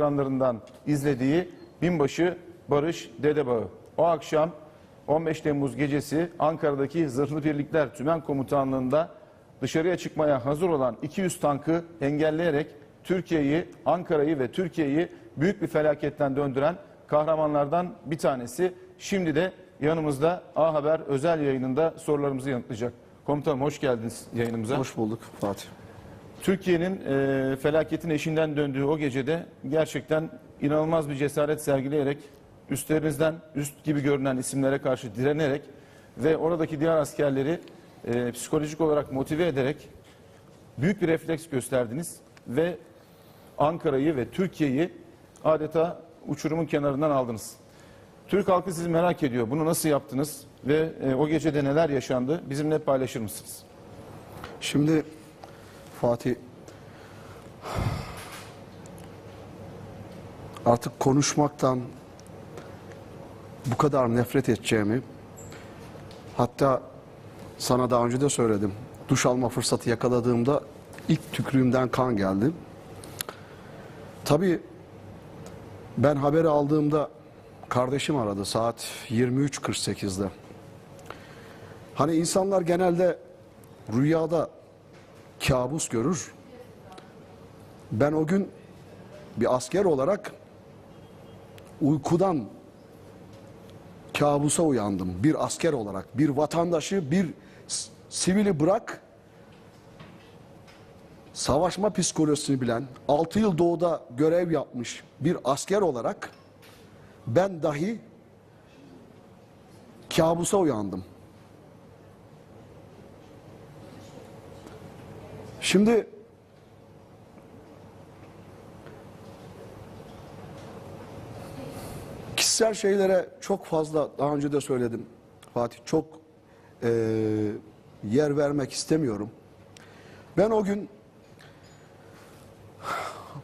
ekranlarından izlediği Binbaşı Barış Dedebağı. O akşam 15 Temmuz gecesi Ankara'daki Zırhlı Birlikler Tümen Komutanlığı'nda dışarıya çıkmaya hazır olan 200 tankı engelleyerek Türkiye'yi, Ankara'yı ve Türkiye'yi büyük bir felaketten döndüren kahramanlardan bir tanesi. Şimdi de yanımızda A Haber özel yayınında sorularımızı yanıtlayacak. Komutanım hoş geldiniz yayınımıza. Hoş bulduk Fatih. Türkiye'nin e, felaketin eşinden döndüğü o gecede gerçekten inanılmaz bir cesaret sergileyerek üstlerinizden üst gibi görünen isimlere karşı direnerek ve oradaki diğer askerleri e, psikolojik olarak motive ederek büyük bir refleks gösterdiniz ve Ankara'yı ve Türkiye'yi adeta uçurumun kenarından aldınız. Türk halkı sizi merak ediyor. Bunu nasıl yaptınız ve e, o gecede neler yaşandı? Bizimle paylaşır mısınız? Şimdi Fatih artık konuşmaktan bu kadar nefret edeceğimi hatta sana daha önce de söyledim. Duş alma fırsatı yakaladığımda ilk tükrüğümden kan geldi. Tabii ben haberi aldığımda kardeşim aradı saat 23.48'de. Hani insanlar genelde rüyada kabus görür. Ben o gün bir asker olarak uykudan kabusa uyandım. Bir asker olarak, bir vatandaşı, bir sivili bırak, savaşma psikolojisini bilen, 6 yıl doğuda görev yapmış bir asker olarak ben dahi kabusa uyandım. Şimdi kişisel şeylere çok fazla daha önce de söyledim Fatih çok eee, yer vermek istemiyorum. Ben o gün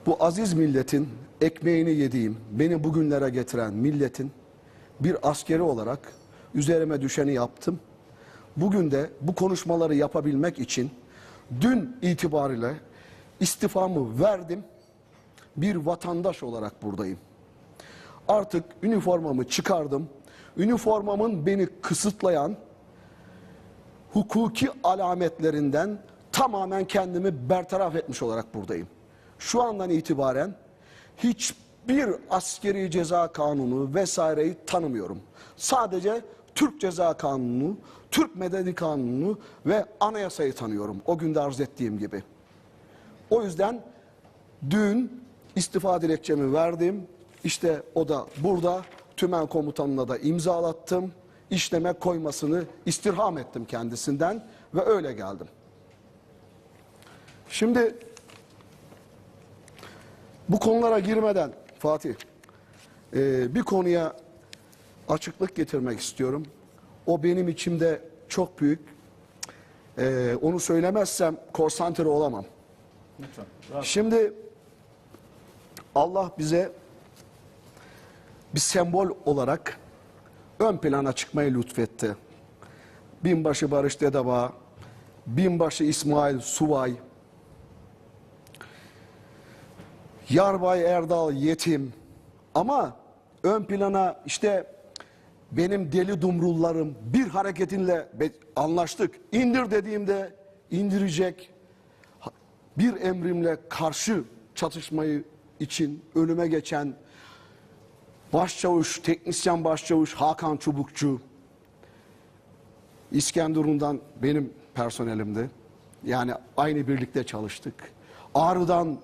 bu aziz milletin ekmeğini yediğim, beni bugünlere getiren milletin bir askeri olarak üzerime düşeni yaptım. Bugün de bu konuşmaları yapabilmek için dün itibariyle istifamı verdim. Bir vatandaş olarak buradayım. Artık üniformamı çıkardım. Üniformamın beni kısıtlayan hukuki alametlerinden tamamen kendimi bertaraf etmiş olarak buradayım. Şu andan itibaren hiçbir askeri ceza kanunu vesaireyi tanımıyorum. Sadece Türk Ceza Kanunu, Türk Medeni Kanunu ve anayasayı tanıyorum. O günde arz ettiğim gibi. O yüzden dün istifa dilekçemi verdim. İşte o da burada. Tümen komutanına da imzalattım. İşleme koymasını istirham ettim kendisinden ve öyle geldim. Şimdi bu konulara girmeden Fatih e, bir konuya açıklık getirmek istiyorum. O benim içimde çok büyük. E, onu söylemezsem konsantre olamam. Lütfen. Şimdi Allah bize bir sembol olarak ön plana çıkmayı lütfetti. Binbaşı Barış Dedebağ, Binbaşı İsmail Suvay, Yarbay Erdal Yetim ama ön plana işte benim deli dumrullarım bir hareketinle anlaştık. İndir dediğimde indirecek bir emrimle karşı çatışmayı için önüme geçen başçavuş, teknisyen başçavuş Hakan Çubukçu İskenderun'dan benim personelimdi. Yani aynı birlikte çalıştık. Ağrı'dan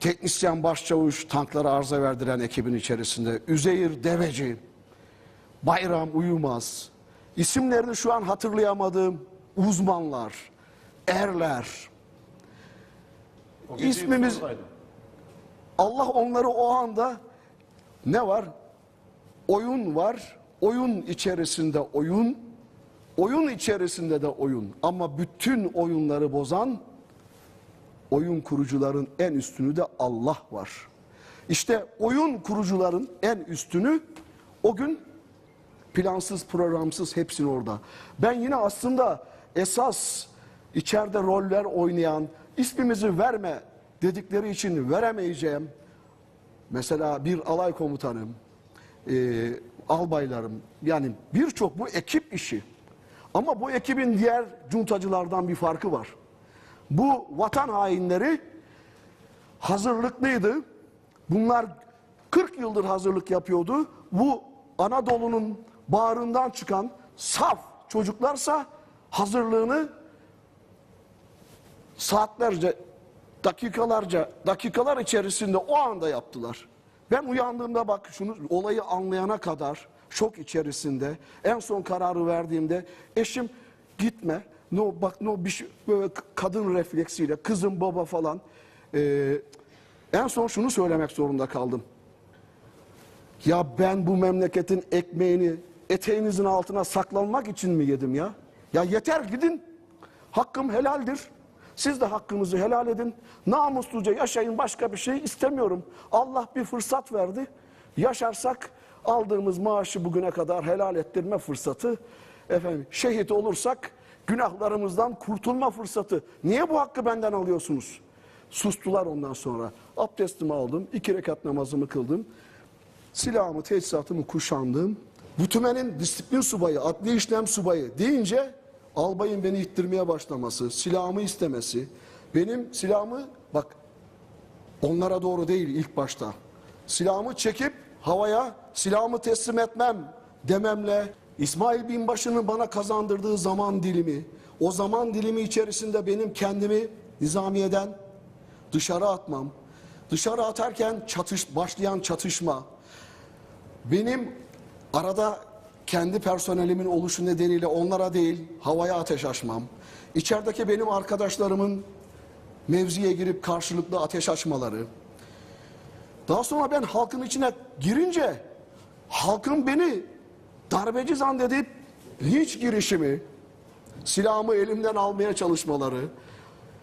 teknisyen başçavuş tanklara arıza verdiren ekibin içerisinde Üzeyir Deveci, Bayram Uyumaz, isimlerini şu an hatırlayamadığım uzmanlar, erler, İsmimiz-. Allah onları o anda ne var? Oyun var. Oyun içerisinde oyun. Oyun içerisinde de oyun. Ama bütün oyunları bozan oyun kurucuların en üstünü de Allah var. İşte oyun kurucuların en üstünü o gün plansız programsız hepsini orada. Ben yine aslında esas içeride roller oynayan ismimizi verme dedikleri için veremeyeceğim mesela bir alay komutanım, e, albaylarım yani birçok bu ekip işi. Ama bu ekibin diğer cuntacılardan bir farkı var. Bu vatan hainleri hazırlıklıydı. Bunlar 40 yıldır hazırlık yapıyordu. Bu Anadolu'nun bağrından çıkan saf çocuklarsa hazırlığını saatlerce, dakikalarca, dakikalar içerisinde o anda yaptılar. Ben uyandığımda bak şunu olayı anlayana kadar şok içerisinde en son kararı verdiğimde eşim gitme. No bak no bir şey, böyle kadın refleksiyle kızım baba falan. Ee, en son şunu söylemek zorunda kaldım. Ya ben bu memleketin ekmeğini eteğinizin altına saklanmak için mi yedim ya? Ya yeter gidin. Hakkım helaldir. Siz de hakkınızı helal edin. Namusluca yaşayın başka bir şey istemiyorum. Allah bir fırsat verdi. Yaşarsak aldığımız maaşı bugüne kadar helal ettirme fırsatı. Efendim şehit olursak günahlarımızdan kurtulma fırsatı. Niye bu hakkı benden alıyorsunuz? Sustular ondan sonra. Abdestimi aldım. iki rekat namazımı kıldım. Silahımı, teçhizatımı kuşandım. Bu tümenin disiplin subayı, adli işlem subayı deyince albayın beni ittirmeye başlaması, silahımı istemesi, benim silahımı bak onlara doğru değil ilk başta. Silahımı çekip havaya silahımı teslim etmem dememle İsmail Binbaşı'nın bana kazandırdığı zaman dilimi, o zaman dilimi içerisinde benim kendimi nizamiyeden dışarı atmam, dışarı atarken çatış, başlayan çatışma, benim arada kendi personelimin oluşu nedeniyle onlara değil havaya ateş açmam. İçerideki benim arkadaşlarımın mevziye girip karşılıklı ateş açmaları. Daha sonra ben halkın içine girince halkın beni darbeci zannedip hiç girişimi, silahımı elimden almaya çalışmaları,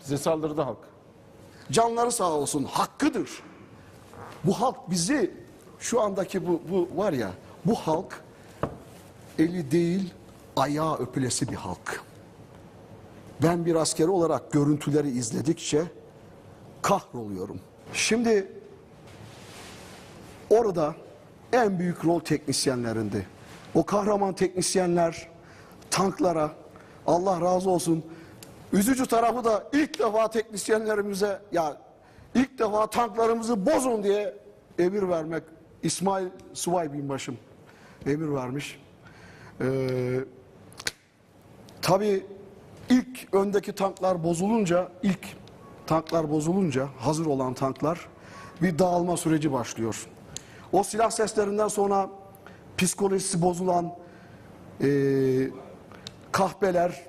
Size saldırdı halk. canları sağ olsun hakkıdır. Bu halk bizi şu andaki bu, bu var ya bu halk eli değil ayağı öpülesi bir halk. Ben bir asker olarak görüntüleri izledikçe kahroluyorum. Şimdi orada en büyük rol teknisyenlerindi. O kahraman teknisyenler tanklara Allah razı olsun. Üzücü tarafı da ilk defa teknisyenlerimize ya ilk defa tanklarımızı bozun diye emir vermek. İsmail Subay Binbaşım emir vermiş. Ee, tabii ilk öndeki tanklar bozulunca, ilk tanklar bozulunca, hazır olan tanklar bir dağılma süreci başlıyor. O silah seslerinden sonra psikolojisi bozulan e, kahpeler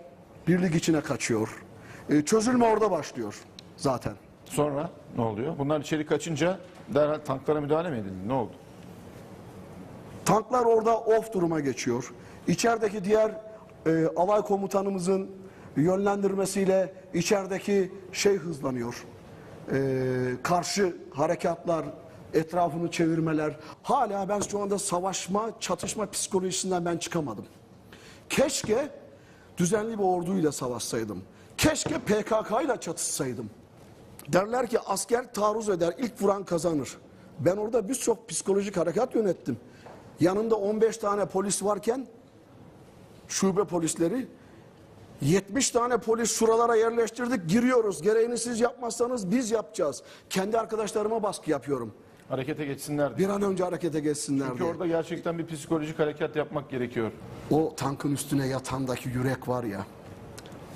birlik içine kaçıyor. E, çözülme orada başlıyor zaten. Sonra ne oluyor? Bunlar içeri kaçınca derhal tanklara müdahale mi edildi? Ne oldu? Tanklar orada off duruma geçiyor. İçerideki diğer e, alay komutanımızın yönlendirmesiyle içerideki şey hızlanıyor. E, karşı harekatlar, etrafını çevirmeler. Hala ben şu anda savaşma, çatışma psikolojisinden ben çıkamadım. Keşke düzenli bir orduyla savaşsaydım. Keşke PKK ile çatışsaydım. Derler ki asker taarruz eder, ilk vuran kazanır. Ben orada birçok psikolojik harekat yönettim. Yanımda 15 tane polis varken şube polisleri 70 tane polis şuralara yerleştirdik giriyoruz. Gereğini siz yapmazsanız biz yapacağız. Kendi arkadaşlarıma baskı yapıyorum. Harekete geçsinler diye. Bir an önce harekete geçsinler Çünkü diye. orada gerçekten bir psikolojik harekat yapmak gerekiyor. O tankın üstüne yatandaki yürek var ya.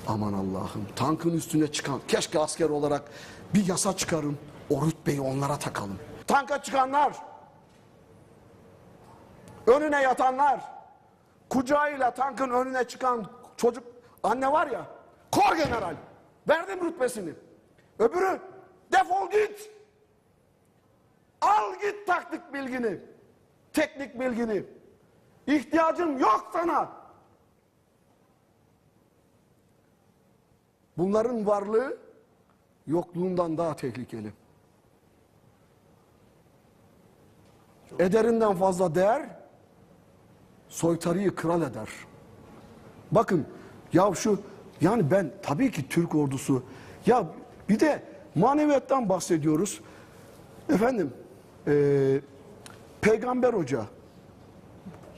Aman Allah'ım. Tankın üstüne çıkan. Keşke asker olarak bir yasa çıkarın. O rütbeyi onlara takalım. Tanka çıkanlar. Önüne yatanlar. Kucağıyla tankın önüne çıkan çocuk. Anne var ya. Kor general. Verdim rütbesini. Öbürü defol git. Al git taktik bilgini. Teknik bilgini. İhtiyacım yok sana. Bunların varlığı yokluğundan daha tehlikeli. Ederinden fazla değer soytarıyı kral eder. Bakın ya şu yani ben tabii ki Türk ordusu ya bir de maneviyattan bahsediyoruz. Efendim Ee, Peygamber Hoca.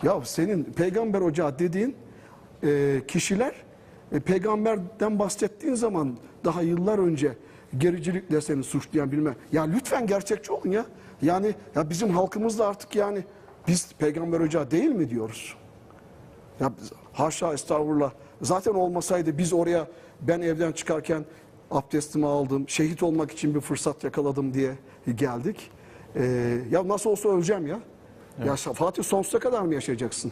Ya senin Peygamber Hoca dediğin e, kişiler e, peygamberden bahsettiğin zaman daha yıllar önce gericilikle seni suçlayan bilmem. Ya lütfen gerçekçi olun ya. Yani ya bizim halkımız da artık yani biz Peygamber Hoca değil mi diyoruz? Ya haşa estağfurullah. Zaten olmasaydı biz oraya ben evden çıkarken abdestimi aldım. Şehit olmak için bir fırsat yakaladım diye geldik. Ee, ya nasıl olsa öleceğim ya. Ya Fatih sonsuza kadar mı yaşayacaksın?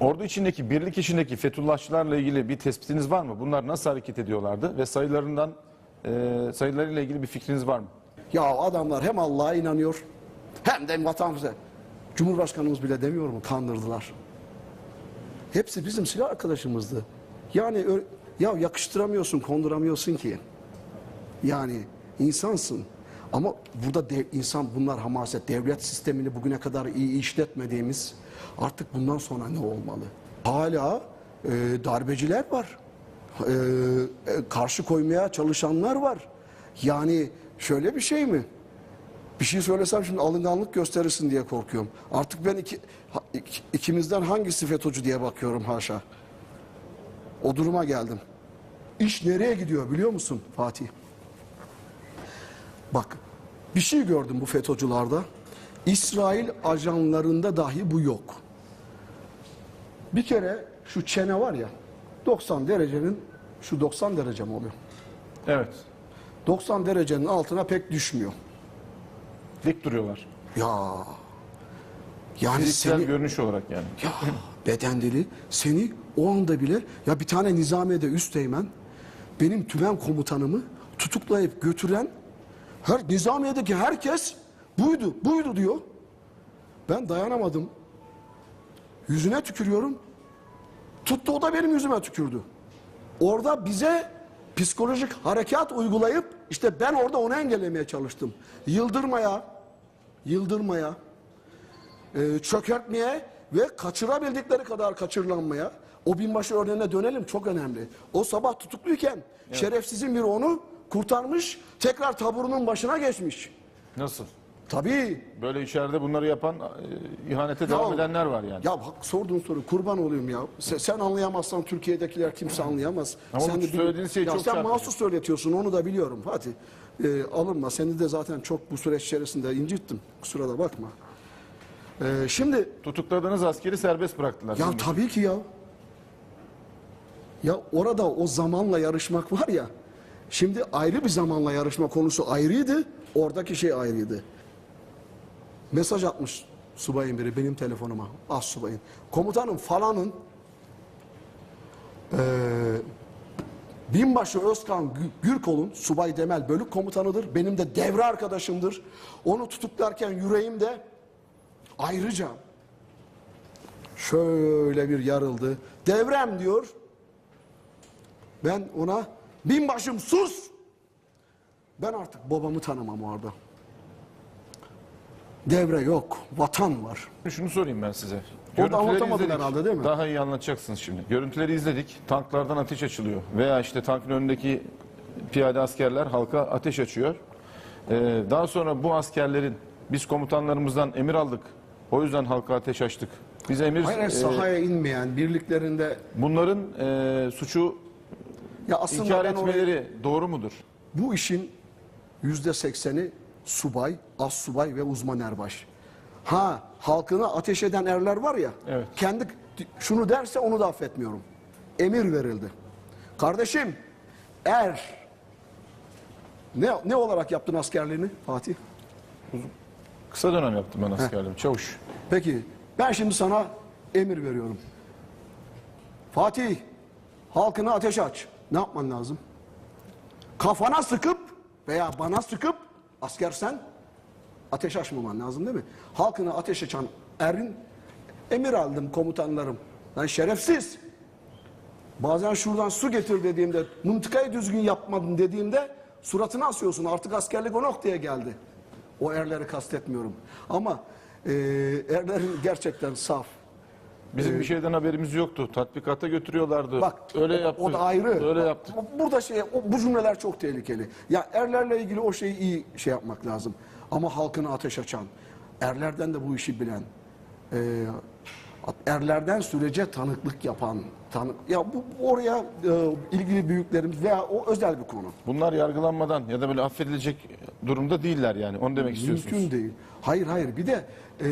Ordu içindeki, birlik içindeki Fethullahçılarla ilgili bir tespitiniz var mı? Bunlar nasıl hareket ediyorlardı ve sayılarından e, sayılarıyla ilgili bir fikriniz var mı? Ya adamlar hem Allah'a inanıyor hem de vatanımıza. Cumhurbaşkanımız bile demiyor mu kandırdılar. Hepsi bizim silah arkadaşımızdı. Yani ya yakıştıramıyorsun, konduramıyorsun ki. Yani insansın. Ama burada dev, insan bunlar hamaset. Devlet sistemini bugüne kadar iyi işletmediğimiz artık bundan sonra ne olmalı? Hala e, darbeciler var. E, e, karşı koymaya çalışanlar var. Yani şöyle bir şey mi? Bir şey söylesem şimdi alınganlık gösterirsin diye korkuyorum. Artık ben iki, ha- ik- ikimizden hangisi FETÖ'cü diye bakıyorum haşa. O duruma geldim. İş nereye gidiyor biliyor musun Fatih? Bak bir şey gördüm bu FETÖ'cülerde. İsrail ajanlarında dahi bu yok. Bir kere şu çene var ya 90 derecenin şu 90 derece mi oluyor? Evet. 90 derecenin altına pek düşmüyor. Dik duruyorlar. Ya yani Fiziksel seni görünüş olarak yani. ya beden dili seni o anda bile ya bir tane nizamiyede üsteğmen benim tümen komutanımı tutuklayıp götüren her nizamiyedeki herkes buydu buydu diyor. Ben dayanamadım. Yüzüne tükürüyorum. Tuttu o da benim yüzüme tükürdü. Orada bize psikolojik harekat uygulayıp işte ben orada onu engellemeye çalıştım. Yıldırmaya, yıldırmaya, e, çökertmeye ve kaçırabildikleri kadar kaçırılanmaya. O binbaşı örneğine dönelim çok önemli. O sabah tutukluyken şerefsizin biri onu kurtarmış tekrar taburunun başına geçmiş. Nasıl? Tabii. Böyle içeride bunları yapan, e, ihanete devam Ya- edenler var yani. Ya bak sorduğun soru kurban olayım ya. Sen, sen anlayamazsan Türkiye'dekiler kimse anlayamaz. Ama sen bu de bil- söylediğiniz şey ya çok Sen çarpıcı. mahsus söyletiyorsun onu da biliyorum Fatih. Ee, alınma seni de zaten çok bu süreç içerisinde incittim. Kusura da bakma. Ee, şimdi Tutukladığınız askeri serbest bıraktılar. Ya Şimdi tabii ki ya. Ya orada o zamanla yarışmak var ya. Şimdi ayrı bir zamanla yarışma konusu ayrıydı. Oradaki şey ayrıydı. Mesaj atmış subayın biri benim telefonuma. Az subayın. Komutanım falanın eee Binbaşı Özkan Gü- Gürkol'un subay demel bölük komutanıdır. Benim de devre arkadaşımdır. Onu tutuklarken yüreğimde ayrıca şöyle bir yarıldı. Devrem diyor. Ben ona binbaşım sus. Ben artık babamı tanımam orada. Devre yok, vatan var. Şunu sorayım ben size. Orada anlatamadın izledik. herhalde, değil mi? Daha iyi anlatacaksınız şimdi. Görüntüleri izledik. Tanklardan ateş açılıyor. Veya işte tankın önündeki piyade askerler halka ateş açıyor. Ee, daha sonra bu askerlerin biz komutanlarımızdan emir aldık. O yüzden halka ateş açtık. Biz emir Hayır, e, sahaya inmeyen birliklerinde bunların e, suçu ya aslında inkar etmeleri doğru mudur? Bu işin yüzde sekseni subay, az subay ve uzman erbaş. Ha halkına ateş eden erler var ya. Evet. Kendi şunu derse onu da affetmiyorum. Emir verildi. Kardeşim er ne ne olarak yaptın askerliğini Fatih? Kısa dönem yaptım ben askerliğimi. Çavuş. Peki ben şimdi sana emir veriyorum. Fatih halkına ateş aç. Ne yapman lazım? Kafana sıkıp veya bana sıkıp askersen ateş açmaman lazım değil mi? Halkına ateş açan erin emir aldım komutanlarım. Ben şerefsiz. Bazen şuradan su getir dediğimde mıntıkayı düzgün yapmadın dediğimde suratını asıyorsun. Artık askerlik o noktaya geldi. O erleri kastetmiyorum. Ama e, erlerin gerçekten saf. Bizim bir şeyden haberimiz yoktu. Tatbikata götürüyorlardı. Bak öyle yaptı. o da ayrı. Öyle yaptı. Burada şey o, bu cümleler çok tehlikeli. Ya erlerle ilgili o şeyi iyi şey yapmak lazım. Ama halkına ateş açan, erlerden de bu işi bilen, e, erlerden sürece tanıklık yapan, tanı, ya bu oraya e, ilgili büyüklerimiz veya o özel bir konu. Bunlar yargılanmadan ya da böyle affedilecek durumda değiller yani. Onu demek istiyorsunuz. Mümkün değil. Hayır hayır bir de e,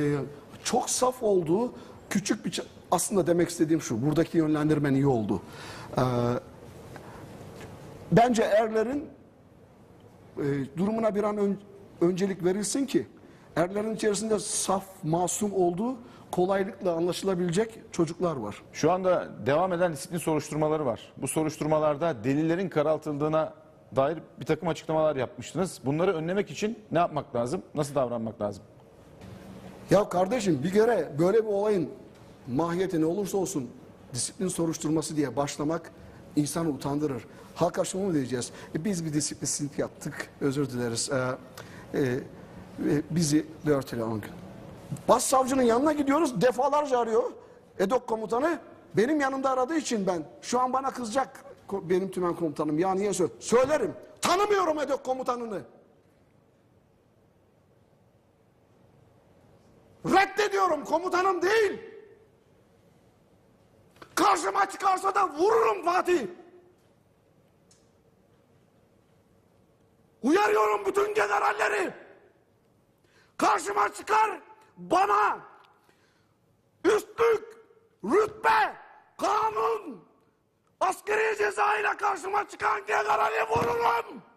çok saf olduğu küçük bir aslında demek istediğim şu buradaki yönlendirmen iyi oldu. E, bence erlerin e, durumuna bir an ön- öncelik verilsin ki erlerin içerisinde saf masum olduğu kolaylıkla anlaşılabilecek çocuklar var. Şu anda devam eden disiplin soruşturmaları var. Bu soruşturmalarda delillerin karaltıldığına dair bir takım açıklamalar yapmıştınız. Bunları önlemek için ne yapmak lazım? Nasıl davranmak lazım? Ya kardeşim bir kere böyle bir olayın mahiyeti ne olursa olsun disiplin soruşturması diye başlamak insanı utandırır. Halka şunu mu diyeceğiz? E, biz bir disiplinsizlik yaptık, özür dileriz. E, e, e, bizi dört ile on gün. Başsavcının yanına gidiyoruz, defalarca arıyor. EDOK komutanı benim yanımda aradığı için ben, şu an bana kızacak benim tümen komutanım. Ya niye söyle? Söylerim. Tanımıyorum EDOK komutanını. Reddediyorum komutanım değil. Karşıma çıkarsa da vururum Fatih. Uyarıyorum bütün generalleri. Karşıma çıkar bana üstlük, rütbe, kanun, askeri ceza ile karşıma çıkan generali vururum.